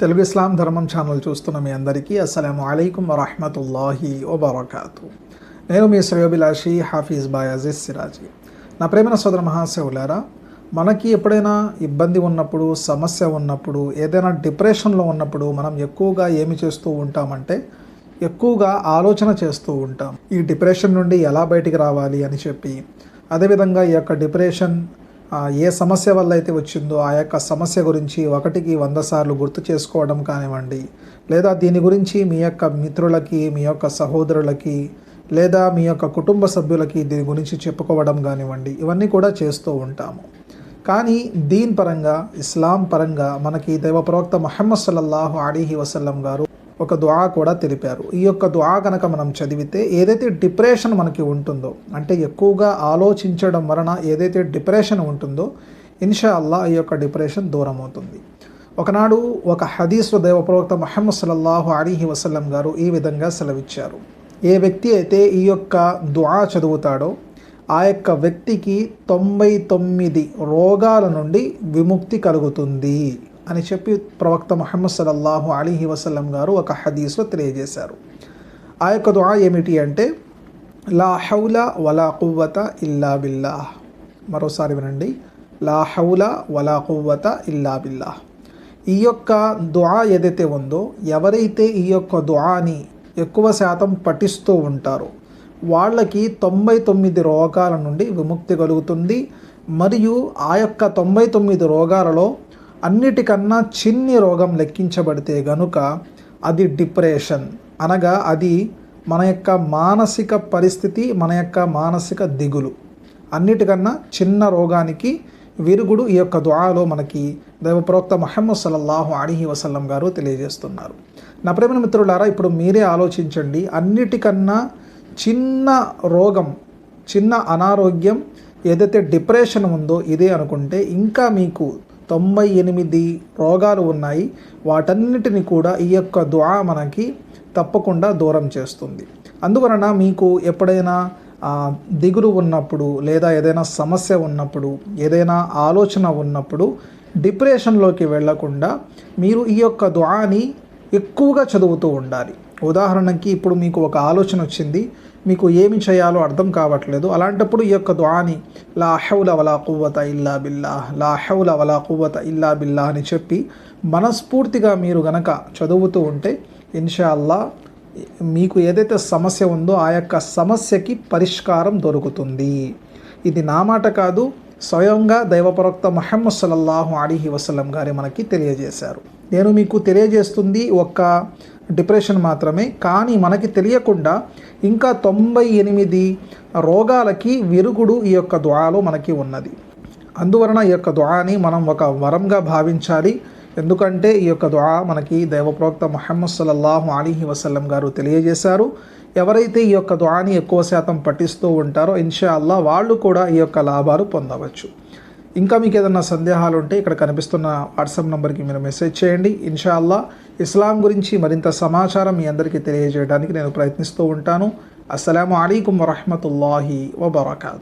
తెలుగు ఇస్లాం ధర్మం ఛానల్ చూస్తున్న మీ అందరికీ అస్సలం అయికం వరహమతుల్లాహి వబర్కాతు. నేను మీ శ్రేయోభిలాషి హాఫీజ్ బాయ్ అజీజ్ సిరాజీ. నా ప్రేమన సోదర మహాశివులారా మనకి ఎప్పుడైనా ఇబ్బంది ఉన్నప్పుడు సమస్య ఉన్నప్పుడు ఏదైనా డిప్రెషన్లో ఉన్నప్పుడు మనం ఎక్కువగా ఏమి చేస్తూ ఉంటామంటే ఎక్కువగా ఆలోచన చేస్తూ ఉంటాం. ఈ డిప్రెషన్ నుండి ఎలా బయటికి రావాలి అని చెప్పి. అదేవిధంగా ఈ యొక్క డిప్రెషన్ ఏ సమస్య వల్ల అయితే వచ్చిందో ఆ యొక్క సమస్య గురించి ఒకటికి వంద సార్లు గుర్తు చేసుకోవడం కానివ్వండి. లేదా దీని గురించి మీ యొక్క మిత్రులకి మీ యొక్క సహోదరులకి లేదా మీ యొక్క కుటుంబ సభ్యులకి దీని గురించి చెప్పుకోవడం కానివ్వండి. ఇవన్నీ కూడా చేస్తూ ఉంటాము. కానీ దీని పరంగా ఇస్లాం పరంగా మనకి దైవ ప్రవక్త మహమ్మద్ సల్లల్లాహు అలీహి వసల్లం గారు ఒక దుఆ కూడా తెలిపారు. ఈ యొక్క దుఆ కనుక మనం చదివితే ఏదైతే డిప్రెషన్ మనకి ఉంటుందో అంటే ఎక్కువగా ఆలోచించడం వలన ఏదైతే డిప్రెషన్ ఉంటుందో ఇన్షా అల్లా ఈ యొక్క డిప్రెషన్ దూరం అవుతుంది ఒకనాడు ఒక హదీస్లో దేవప్రవక్త మహమ్మద్ సల్లల్లాహు అలీహి వసల్లం గారు ఈ విధంగా సెలవిచ్చారు. ఏ వ్యక్తి అయితే ఈ యొక్క దుఆ చదువుతాడో ఆ యొక్క వ్యక్తికి తొంభై తొమ్మిది రోగాల నుండి విముక్తి కలుగుతుంది. అని చెప్పి ప్రవక్త ముహమ్మద్ సల్లల్లాహు అలీహి వసల్లం గారు ఒక హదీస్లో తెలియజేశారు. ఆ యొక్క దుఆ ఏమిటి అంటే లా హౌల వలా కువ్వత ఇల్లా బిల్లాహ్. మరోసారి వినండి. లా హౌల వలా కువ్వత ఇల్లా బిల్లాహ్. ఈ యొక్క దుఆ ఏదైతే ఉందో ఎవరైతే ఈ యొక్క దుఆని ఎక్కువ శాతం పఠిస్తూ ఉంటారో వాళ్ళకి తొంభై తొమ్మిది రోగాల నుండి విముక్తి కలుగుతుంది. మరియు ఆ యొక్క తొంభై తొమ్మిది రోగాలలో అన్నిటికన్నా చిన్ని రోగం లెక్కించబడితే గనుక అది డిప్రెషన్. అనగా అది మన యొక్క మానసిక పరిస్థితి మన యొక్క మానసిక దిగులు. అన్నిటికన్నా చిన్న రోగానికి విరుగుడు ఈ యొక్క దుఆలో మనకి దైవప్రవక్త మహమ్మద్ సల్లల్లాహు అలీహి వసల్లం గారు తెలియజేస్తున్నారు. నా ప్రేమ మిత్రులారా ఇప్పుడు మీరే ఆలోచించండి. అన్నిటికన్నా చిన్న రోగం చిన్న అనారోగ్యం ఏదైతే డిప్రెషన్ ఉందో ఇదే అనుకుంటే ఇంకా మీకు తొంభై ఎనిమిది రోగాలు ఉన్నాయి. వాటన్నిటిని కూడా ఈ యొక్క దుఆ మనకి తప్పకుండా దూరం చేస్తుంది. అందువలన మీకు ఎప్పుడైనా దిగులు ఉన్నప్పుడు లేదా ఏదైనా సమస్య ఉన్నప్పుడు ఏదైనా ఆలోచన ఉన్నప్పుడు డిప్రెషన్లోకి వెళ్ళకుండా మీరు ఈ యొక్క దుఆని ఎక్కువగా చదువుతూ ఉండాలి. ఉదాహరణకి ఇప్పుడు మీకు ఒక ఆలోచన వచ్చింది. మీకు ఏమి చేయాలో అర్థం కావట్లేదు. అలాంటప్పుడు ఈ యొక్క దుఆని లా హౌల వలా కువ్వత ఇల్లా బిల్లా లా హౌల వలా కువ్వత ఇల్లా బిల్లా అని చెప్పి మనస్ఫూర్తిగా మీరు గనక చదువుతూ ఉంటే ఇన్షాల్లా మీకు ఏదైతే సమస్య ఉందో ఆ యొక్క సమస్యకి పరిష్కారం దొరుకుతుంది. ఇది నా మాట కాదు స్వయంగా దైవప్రవక్త మహమ్మద్ సల్లల్లాహు అలీహి వసలం గారి మనకి తెలియజేశారు. నేను మీకు తెలియజేస్తుంది ఒక డిప్రెషన్ మాత్రమే కానీ మనకి తెలియకుండా ఇంకా తొంభై ఎనిమిది రోగాలకి విరుగుడు ఈ యొక్క ద్వాలో మనకి ఉన్నది. అందువలన ఈ యొక్క ద్వాని మనం ఒక వరంగా భావించాలి. ఎందుకంటే ఈ యొక్క దుఆ మనకి దైవప్రోక్త మొహమ్మద్ సల్లల్లాహు అలీహి వసల్లం గారు తెలియజేశారు. ఎవరైతే ఈ యొక్క ద్వాని ఎక్కువ శాతం పఠిస్తూ ఉంటారో ఇన్షా అల్లా వాళ్ళు కూడా ఈ యొక్క లాభాలు పొందవచ్చు. ఇంకా మీకు ఏదైనా సందేహాలు ఉంటే ఇక్కడ కనిపిస్తున్న వాట్సాప్ నెంబర్కి మీరు మెసేజ్ చేయండి. ఇన్షాల్లా ఇస్లాం గురించి మరింత సమాచారం మీ అందరికీ తెలియజేయడానికి నేను ప్రయత్నిస్తూ ఉంటాను. అస్సలం అయికం వరహమతుల్లాహి వబర్కాతు.